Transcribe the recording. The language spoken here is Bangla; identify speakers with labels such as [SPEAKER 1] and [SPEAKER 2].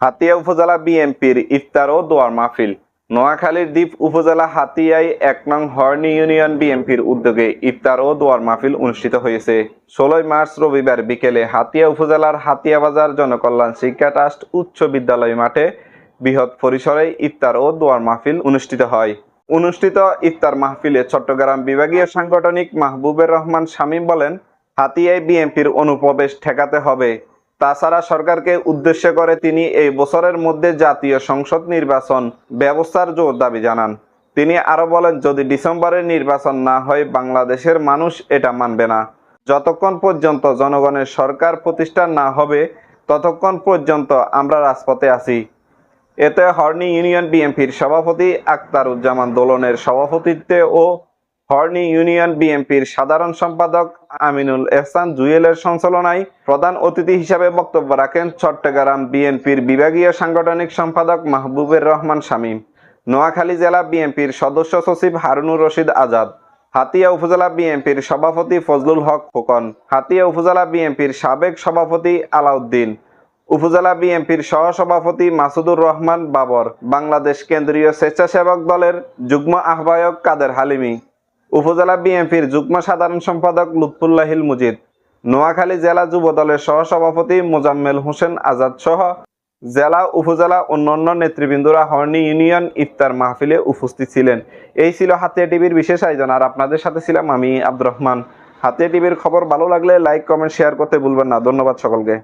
[SPEAKER 1] হাতিয়া উপজেলা বিএনপির ইফতার ও দোয়ার মাহফিল। নোয়াখালীর দ্বীপ উপজেলা হাতিয়ায় এক নং হর্নি ইউনিয়ন বিএনপির উদ্যোগে ইফতার ও দোয়ার মাহফিল অনুষ্ঠিত হয়েছে। ষোলোই মার্চ রবিবার বিকেলে হাতিয়া উপজেলার হাতিয়া বাজার জনকল্যাণ শিক্ষা ট্রাস্ট উচ্চ বিদ্যালয় মাঠে বৃহৎ পরিসরে ইফতার ও দোয়ার মাহফিল অনুষ্ঠিত হয়। অনুষ্ঠিত ইফতার মাহফিলে চট্টগ্রাম বিভাগীয় সাংগঠনিক মাহবুবের রহমান শামীম বলেন হাতিয়ায় বিএনপির অনুপ্রবেশ ঠেকাতে হবে। তাছাড়া সরকারকে উদ্দেশ্য করে তিনি এই বছরের মধ্যে জাতীয় সংসদ নির্বাচন ব্যবস্থার জোর দাবি জানান। তিনি আরও বলেন, যদি ডিসেম্বরের নির্বাচন না হয়, বাংলাদেশের মানুষ এটা মানবে না। যতক্ষণ পর্যন্ত জনগণের সরকার প্রতিষ্ঠা না হবে, ততক্ষণ পর্যন্ত আমরা রাজপথে আছি। এতে হর্নি ইউনিয়ন বিএনপির সভাপতি আক্তারুজ্জামান দোলনের সভাপতিত্বে ও হর্নি ইউনিয়ন বিএনপির সাধারণ সম্পাদক আমিনুল এহসান জুয়েলের সঞ্চালনায় প্রধান অতিথি হিসাবে বক্তব্য রাখেন চট্টগ্রাম বিএনপির বিভাগীয় সাংগঠনিক সম্পাদক মাহবুবের রহমান শামীম নোয়াখালী জেলা বিএনপির সদস্য সচিব হারুনুর রশিদ আজাদ। হাতিয়া উপজেলা বিএনপির সভাপতি ফজলুল হক ফুকন হাতিয়া উপজেলা বিএনপির সাবেক সভাপতি আলাউদ্দিন। উপজেলা বিএনপির সহসভাপতি মাসুদুর রহমান বাবর। বাংলাদেশ কেন্দ্রীয় স্বেচ্ছাসেবক দলের যুগ্ম আহ্বায়ক কাদের হালিমি। উপজেলা বিএনপির যুগ্ম সাধারণ সম্পাদক লুৎফুল্লাহিল মুজিদ, নোয়াখালী জেলা যুব দলের সহসভাপতি মোজাম্মেল হোসেন আজাদ সহ জেলা, উপজেলা, অন্যান্য নেতৃবৃন্দরা হর্নি ইউনিয়ন ইফতার মাহফিলে উপস্থিত ছিলেন। এই ছিল হাতিয়া টিভির বিশেষ আয়োজন। আর আপনাদের সাথে ছিলাম আমি আব্দুর রহমান। হাতিয়া টিভির খবর ভালো লাগলে লাইক, কমেন্ট, শেয়ার করতে ভুলবেন না। ধন্যবাদ সকলকে।